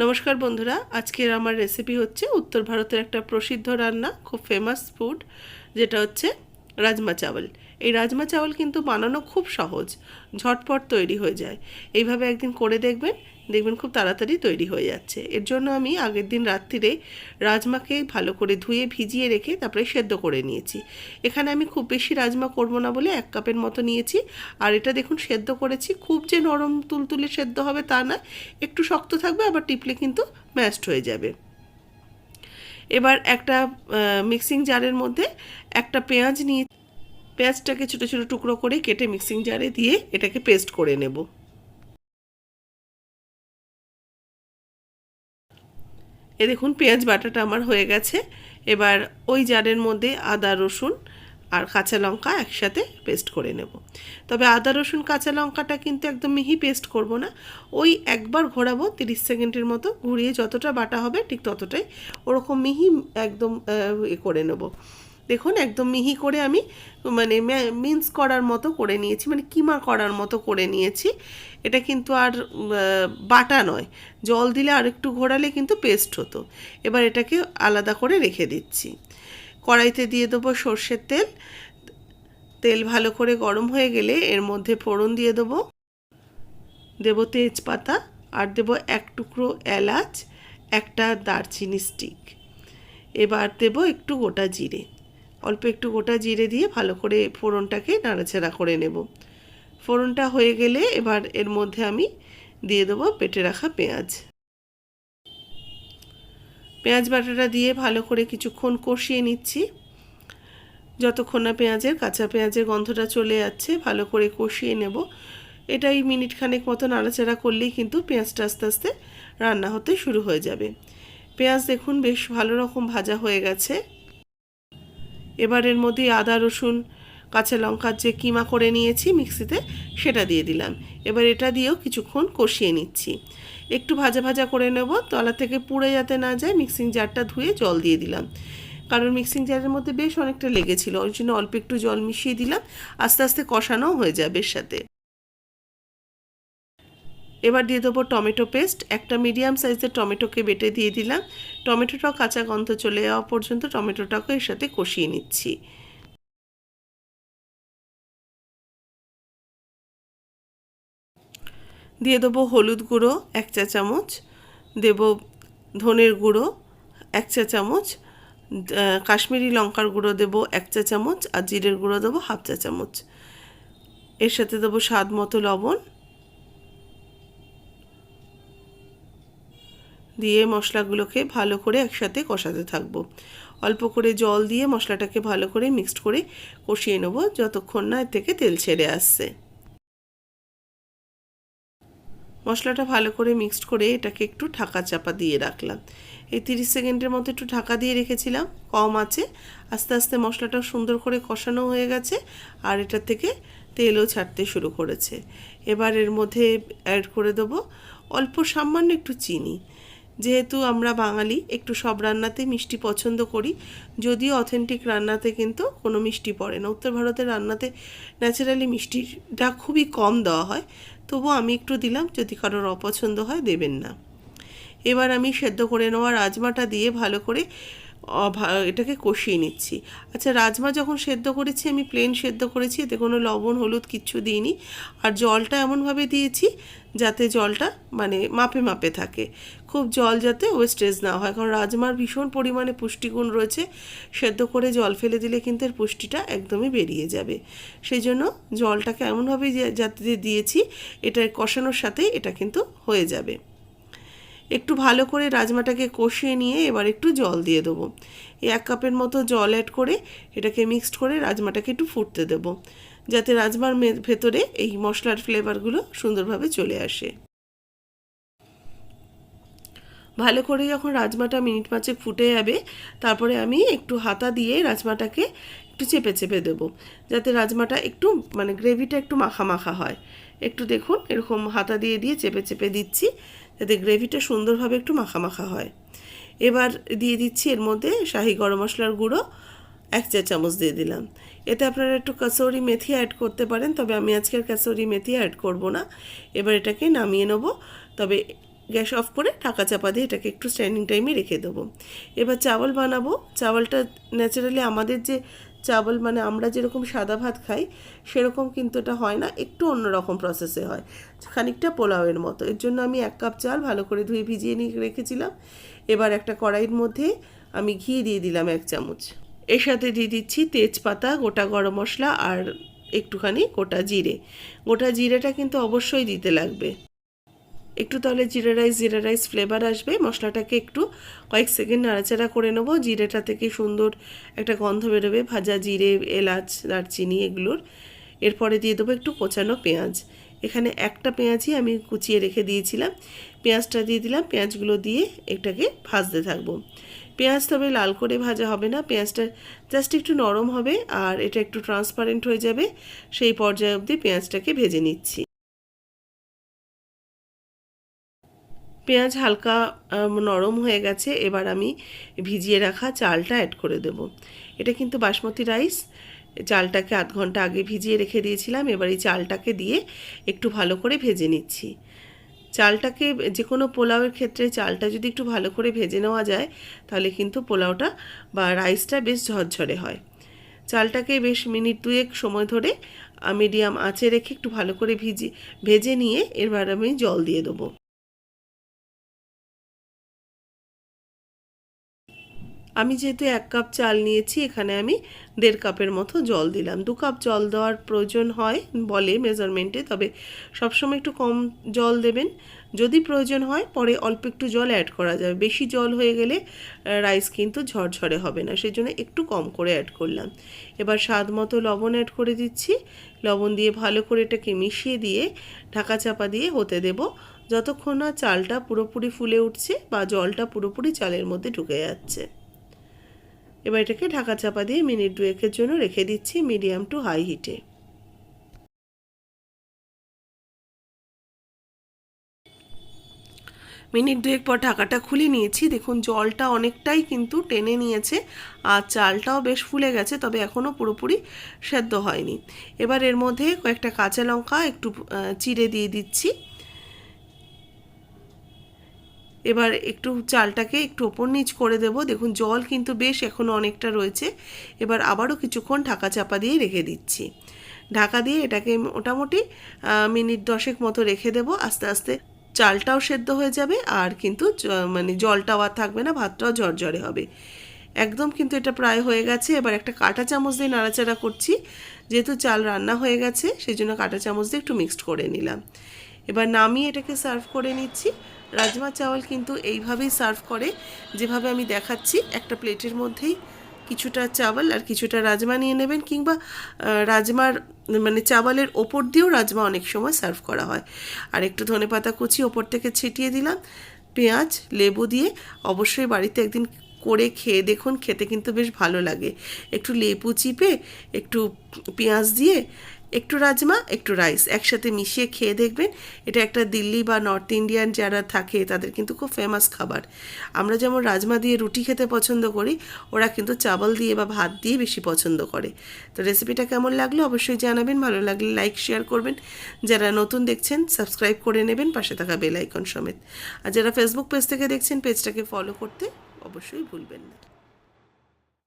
নমস্কার বন্ধুরা, আজকের আমার রেসিপি হচ্ছে উত্তর ভারতের একটা প্রসিদ্ধ রান্না, খুব ফেমাস ফুড যেটা হচ্ছে রাজমা চাওয়াল এই রাজমা চাওয়াল কিন্তু বানানো খুব সহজ, ঝটপট তৈরি হয়ে যায়। এইভাবে একদিন করে দেখবেন দেখবেন খুব তাড়াতাড়ি তৈরি হয়ে যাচ্ছে। এর জন্য আমি আগের দিন রাত্রিরে রাজমাকে ভালো করে ধুয়ে, ভিজিয়ে রেখে তারপরে সেদ্ধ করে নিয়েছি। এখানে আমি খুব বেশি রাজমা করব না বলে এক কাপের মতো নিয়েছি। আর এটা দেখুন, সেদ্ধ করেছি। খুব যে নরম তুলতুলে সেদ্ধ হবে তা না, একটু শক্ত থাকবে, আবার টিপলে কিন্তু ম্যাশড হয়ে যাবে। এবার একটা মিক্সিং জারের মধ্যে একটা পেঁয়াজ নিয়ে, পেঁয়াজটাকে ছোটো ছোটো টুকরো করে কেটে মিক্সিং জারে দিয়ে এটাকে পেস্ট করে নেব। এ দেখুন, পেঁয়াজ বাটাটা আমার হয়ে গেছে। এবার ওই জারের মধ্যে আদা, রসুন আর কাঁচা লঙ্কা একসাথে পেস্ট করে নেব। তবে আদা, রসুন, কাঁচা লঙ্কাটা কিন্তু একদম মিহি পেস্ট করব না। ওই একবার ঘোরাবো, তিরিশ সেকেন্ডের মতো ঘুরিয়ে যতটা বাটা হবে ঠিক ততটাই ওরকম মিহি একদম এ করে নেব। দেখুন, একদম মিহি করে আমি মানে মিন্স করার মতো করে নিয়েছি মানে কিমা করার মতো করে নিয়েছি। এটা কিন্তু আর বাটা নয়। জল দিলে আর একটু ঘোরালে কিন্তু পেস্ট হতো। এবার এটাকে আলাদা করে রেখে দিচ্ছি। কড়াইতে দিয়ে দেবো সর্ষের তেল। তেল ভালো করে গরম হয়ে গেলে এর মধ্যে ফোড়ন দিয়ে দেবো। দেবো তেজপাতা আর দেবো এক টুকরো এলাচ, একটা দারচিনি স্টিক এবার দেবো একটু গোটা জিরে। অল্প একটু গোটা জিরে দিয়ে ভালো করে ফোড়নটাকে নাড়াচাড়া করে নেব। ফোড়নটা হয়ে গেলে এবার এর মধ্যে আমি দিয়ে দেবো পেটে রাখা পেঁয়াজ। পেঁয়াজ বাটাটা দিয়ে ভালো করে কিছুক্ষণ কষিয়ে নিচ্ছি। যতক্ষণ না পেঁয়াজের কাঁচা পেঁয়াজের গন্ধটা চলে যাচ্ছে, ভালো করে কষিয়ে নেব। এটাই মিনিট খানেক মতো নাড়াচাড়া করলেই কিন্তু পেঁয়াজটা আস্তে আস্তে রান্না হতে শুরু হয়ে যাবে। পেঁয়াজ দেখুন বেশ ভালো রকম ভাজা হয়ে গেছে। এবার এর মধ্যে আদা, রসুন, কাঁচা লঙ্কার যে কিমা করে নিয়েছি মিক্সিতে, সেটা দিয়ে দিলাম। এবার এটা দিয়েও কিছুক্ষণ কষিয়ে নিচ্ছি। একটু ভাজা ভাজা করে নেব, তলা থেকে পুড়ে যাতে না যায়, মিক্সিং জারটা ধুয়ে জল দিয়ে দিলাম। কারণ মিক্সিং জারের মধ্যে বেশ অনেকটা লেগেছিল, ওই জন্য অল্প একটু জল মিশিয়ে দিলাম, আস্তে আস্তে কষানো হয়ে যাবে সাথে। এবার দিয়ে দেবো টমেটো পেস্ট। একটা মিডিয়াম সাইজের টমেটোকে বেটে দিয়ে দিলাম। টমেটোটাও কাঁচা গন্ধ চলে যাওয়া পর্যন্ত টমেটোটাকে এর সাথে কষিয়ে নিচ্ছি। দিয়ে দেবো হলুদ গুঁড়ো, এক চা চামচ। দেব ধনের গুঁড়ো, এক চা চামচ। কাশ্মীরি লঙ্কার গুঁড়ো দেবো এক চা চামচ। আর জিরের গুঁড়ো দেবো হাফ চা চামচ। এর সাথে দেবো স্বাদ মতো লবণ। দিয়ে মশলাগুলোকে ভালো করে একসাথে কষাতে থাকব। অল্প করে জল দিয়ে মশলাটাকে ভালো করে মিক্সড করে কষিয়ে নেব যতক্ষণ না এর থেকে তেল ছেড়ে আসছে। মশলাটা ভালো করে মিক্সড করে এটাকে একটু ঢাকা চাপা দিয়ে রাখলাম। এই তিরিশ সেকেন্ডের মতো একটু ঢাকা দিয়ে রেখেছিলাম, কম আছে। আস্তে আস্তে মশলাটা সুন্দর করে কষানো হয়ে গেছে আর এটার থেকে তেলও ছাড়তে শুরু করেছে। এবার এর মধ্যে অ্যাড করে দেবো অল্প সামান্য একটু চিনি। যেহেতু আমরা বাঙালি, একটু সব রান্নাতে মিষ্টি পছন্দ করি। যদিও অথেন্টিক রান্নাতে কিন্তু কোনো মিষ্টি পড়ে না। উত্তর ভারতের রান্নাতে ন্যাচারালি মিষ্টিটা খুবই কম দেওয়া হয়। তবু আমি একটু দিলাম, যদি কারোর অপছন্দ হয় দেবেন না। এবার আমি সেদ্ধ করে নেওয়া রাজমাটা দিয়ে ভালো করে এটাকে কষিয়ে নিচ্ছি। আচ্ছা রাজমা যখন সেদ্ধ করেছি, আমি প্লেন সেদ্ধ করেছি, এতে কোনো লবণ, হলুদ কিচ্ছু দিইনি। আর জলটা এমনভাবে দিয়েছি যাতে জলটা মানে মাপে মাপে থাকে। খুব জল যাতে ওয়েস্টেজ না হয়। কারণ রাজমার ভীষণ পরিমাণে পুষ্টিগুণ রয়েছে। সেদ্ধ করে জল ফেলে দিলে কিন্তু এর পুষ্টিটা একদমই বেরিয়ে যাবে। সেই জন্য জলটাকে এমনভাবে যাতে দিয়েছি, এটা কষানোর সাথেই এটা কিন্তু হয়ে যাবে। একটু ভালো করে রাজমাটাকে কষিয়ে নিয়ে এবার একটু জল দিয়ে দেবো। এক কাপের মতো জল অ্যাড করে এটাকে মিক্সড করে রাজমাটাকে একটু ফুটতে দেবো, যাতে রাজমার ভেতরে এই মশলার ফ্লেভারগুলো সুন্দরভাবে চলে আসে। ভালো করে যখন রাজমাটা মিনিট পাঁচে ফুটে যাবে, তারপরে আমি একটু হাতা দিয়ে রাজমাটাকে একটু চেপে চেপে দেবো, যাতে রাজমাটা একটু মানে গ্রেভিটা একটু মাখা মাখা হয়। একটু দেখুন, এরকম হাতা দিয়ে দিয়ে চেপে চেপে দিচ্ছি যাতে গ্রেভিটা সুন্দরভাবে একটু মাখা হয়। এবার দিয়ে দিচ্ছি এর মধ্যে শাহি গরম মশলার গুঁড়ো, এক চা চামচ দিয়ে দিলাম। এতে আপনারা একটু কাসৌরি মেথি অ্যাড করতে পারেন, তবে আমি আজকের কাসৌরি মেথি অ্যাড করব না। এবার এটাকে নামিয়ে নেব, তবে গ্যাস অফ করে ঢাকা চাপা দিয়ে এটাকে একটু স্ট্যান্ডিং টাইমে রেখে দেবো। এবার চাওয়াল বানাবো। চাওয়ালটা ন্যাচারালি আমাদের যে চাवल মানে আমরা যেরকম সাদা ভাত খাই, সেরকম কিন্তু এটা হয় না, একটু অন্যরকম প্রসেসে হয়। খানিকটা পোলাওয়ের মতো। এর জন্য আমি এক কাপ চাল ভালো করে ধুয়ে ভিজিয়ে নিয়ে রেখেছিলাম। এবার একটা কড়াইয়ের মধ্যে আমি ঘি দিয়ে দিলাম এক চামচ। এর সাথে দিয়ে দিচ্ছি তেজপাতা, গোটা গরম মশলা আর একটুখানি গোটা জিরে। গোটা জিরেটা কিন্তু অবশ্যই দিতে লাগবে। একটু তাহলে জিরা রাইস জিরা রাইস ফ্লেভার আসবে। মশলাটাকে একটু কয়েক সেকেন্ড নাড়াচাড়া করে নেব। জিরেটা থেকে সুন্দর একটা গন্ধ বেরোবে। ভাজা জিরে, এলাচ, দারচিনি এগুলোর। এরপরে দিয়ে দেবো একটু কোচানো পেঁয়াজ। এখানে একটা পেঁয়াজই আমি কুচিয়ে রেখে দিয়েছিলাম। পেঁয়াজটা দিয়ে দিলাম। পেঁয়াজগুলো দিয়ে এটাকে ভাজতে থাকব। পেঁয়াজ তবে লাল করে ভাজা হবে না। পেঁয়াজটা জাস্ট একটু নরম হবে আর এটা একটু ট্রান্সপারেন্ট হয়ে যাবে। সেই পর্যায়ে অবধি পেঁয়াজটাকে ভেজে নিচ্ছি। পেঁয়াজ হালকা নরম হয়ে গেছে, এবার আমি ভিজিয়ে রাখা চালটা অ্যাড করে দেব। এটা কিন্তু বাসমতি রাইস চালটাকে আধ ঘণ্টা আগে ভিজিয়ে রেখে দিয়েছিলাম, এবার এই চালটাকে দিয়ে একটু ভালো করে ভেজে নিচ্ছি। চালটাকে যে কোনো পোলাওয়ের ক্ষেত্রে চালটা যদি একটু ভালো করে ভেজে নেওয়া যায়, তাহলে কিন্তু পোলাওটা বা রাইসটা বেশ ঝরঝরে হয়। চালটাকে বেশ মিনিট দুয়েক সময় ধরে মিডিয়াম আঁচে রেখে একটু ভালো করে ভিজি, ভেজে নিয়ে এবার আমি জল দিয়ে দেবো। আমি যেহেতু এক কাপ চাল নিয়েছি, এখানে আমি দেড় কাপের মতো জল দিলাম। দু কাপ জল দেওয়ার প্রয়োজন হয় বলে মেজারমেন্টে তবে সবসময় একটু কম জল দেবেন। যদি প্রয়োজন হয়, পরে অল্প একটু জল অ্যাড করা যাবে। বেশি জল হয়ে গেলে রাইস কিন্তু ঝরঝরে হবে না সেই জন্য একটু কম করে অ্যাড করলাম। এবার স্বাদ মতো লবণ অ্যাড করে দিচ্ছি। লবণ দিয়ে ভালো করে এটাকে মিশিয়ে দিয়ে, ঢাকা চাপা দিয়ে হতে দেব। যতক্ষণ না চালটা পুরোপুরি ফুলে উঠছে বা জলটা পুরোপুরি চালের মধ্যে ঢুকে যাচ্ছে। এবার এটাকে ঢাকা চাপা দিয়ে মিনিট দুয়েকের জন্য রেখে দিচ্ছি মিডিয়াম টু হাই হিটে। মিনিট দুয়েক পর ঢাকাটা খুলে নিয়েছি। দেখুন, জলটা অনেকটাই কিন্তু টেনে নিয়েছে আর চালটাও বেশ ফুলে গেছে, তবে এখনও পুরোপুরি সেদ্ধ হয়নি। এবার এর মধ্যে কয়েকটা কাঁচা লঙ্কা একটু চিড়ে দিয়ে দিচ্ছি। এবার একটু চালটাকে একটু ওপর নিচ করে দেব। দেখুন, জল কিন্তু বেশ এখনও অনেকটা রয়েছে। এবার আবারও কিছুক্ষণ ঢাকা চাপা দিয়ে রেখে দিচ্ছি। ঢাকা দিয়ে এটাকে মোটামুটি মিনিট দশেক মতো রেখে দেব। আস্তে আস্তে চালটাও সেদ্ধ হয়ে যাবে আর কিন্তু মানে জলটাও আর থাকবে না, ভাতটাও ঝরঝরে হবে। একদম কিন্তু এটা প্রায় হয়ে গেছে। এবার একটা কাঁটা চামচ দিয়ে নাড়াচাড়া করছি। যেহেতু চাল রান্না হয়ে গেছে সেই জন্য কাঁটা চামচ দিয়ে একটু মিক্সড করে নিলাম। এবার নামিয়ে এটাকে সার্ভ করে নিচ্ছি। রাজমা চাওয়াল কিন্তু এইভাবেই সার্ভ করে। যেভাবে আমি দেখাচ্ছি, একটা প্লেটের মধ্যেই কিছুটা চাওয়াল আর কিছুটা রাজমা নিয়ে নেবেন কিংবা রাজমার মানে চাওয়ালের ওপর দিয়েও রাজমা অনেক সময় সার্ভ করা হয়। আর একটু ধনে পাতা কুচি ওপর থেকে ছিটিয়ে দিলাম, পেঁয়াজ, লেবু দিয়ে অবশ্যই বাড়িতে একদিন করে খেয়ে দেখুন, খেতে কিন্তু বেশ ভালো লাগে। একটু লেবু চিপে, একটু পেঁয়াজ দিয়ে একটু রাজমা, একটু রাইস একসাথে মিশিয়ে খেয়ে দেখবেন। এটা একটা দিল্লি বা নর্থ ইন্ডিয়ান যারা থাকে, তাদের কিন্তু খুব ফেমাস খাবার। আমরা যেমন রাজমা দিয়ে রুটি খেতে পছন্দ করি, ওরা কিন্তু চাবল দিয়ে বা ভাত দিয়ে বেশি পছন্দ করে। তো রেসিপিটা কেমন লাগল অবশ্যই জানাবেন, ভালো লাগলে লাইক শেয়ার করবেন। যারা নতুন দেখছেন সাবস্ক্রাইব করে নেবেন, পাশে থাকা বেল আইকন সমেত। আর যারা ফেসবুক পেজ থেকে দেখছেন পেজটাকে ফলো করতে অবশ্যই ভুলবেন না।